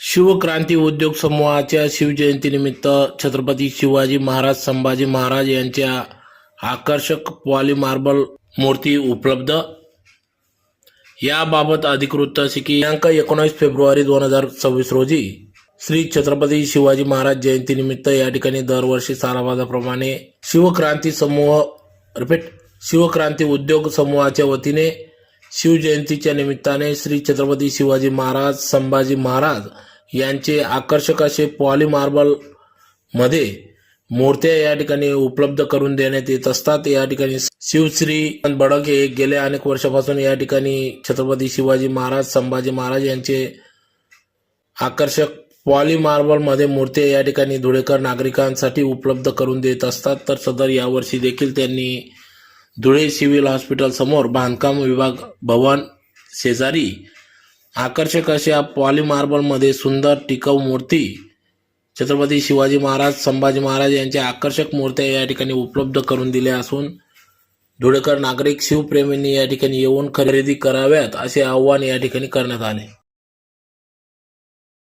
शिवक्रांती उद्योग समूहाच्या शिवजयंतीनिमित्त छत्रपती शिवाजी महाराज संभाजी महाराज यांच्या आकर्षक पॉली मार्बल मूर्ती उपलब्ध. याबाबत अधिकृत अशी की दिनांक एकोणीस फेब्रुवारी दोन हजार सव्वीस रोजी श्री छत्रपती शिवाजी महाराज जयंतीनिमित्त या ठिकाणी दरवर्षी सालाबादाप्रमाणे शिवक्रांती समूह रिपीट शिवक्रांती उद्योग समूहाच्या वतीने शिवजयंतीच्या निमित्ताने श्री छत्रपती शिवाजी महाराज संभाजी महाराज यांचे आकर्षक असे पॉली मार्बलमध्ये मूर्त्या या ठिकाणी उपलब्ध करून देण्यात येत असतात. या ठिकाणी शिवश्री बडक हे गेल्या अनेक वर्षापासून या ठिकाणी छत्रपती शिवाजी महाराज संभाजी महाराज यांचे आकर्षक पॉली मार्बलमध्ये मूर्त्या या ठिकाणी धुळेकर नागरिकांसाठी उपलब्ध करून देत असतात. तर सदर यावर्षी देखील त्यांनी धुळे सिव्हिल हॉस्पिटल समोर बांधकाम विभाग भवन शेजारी. आकर्षक अशा पॉली सुंदर टिकाऊ मूर्ती. छत्रपती शिवाजी महाराज संभाजी महाराज यांच्या आकर्षक मूर्त्या या ठिकाणी उपलब्ध करून दिल्या असून धुळेकर नागरिक शिवप्रेमींनी या ठिकाणी येऊन खरेदी कराव्यात असे आवाहन या ठिकाणी करण्यात आले.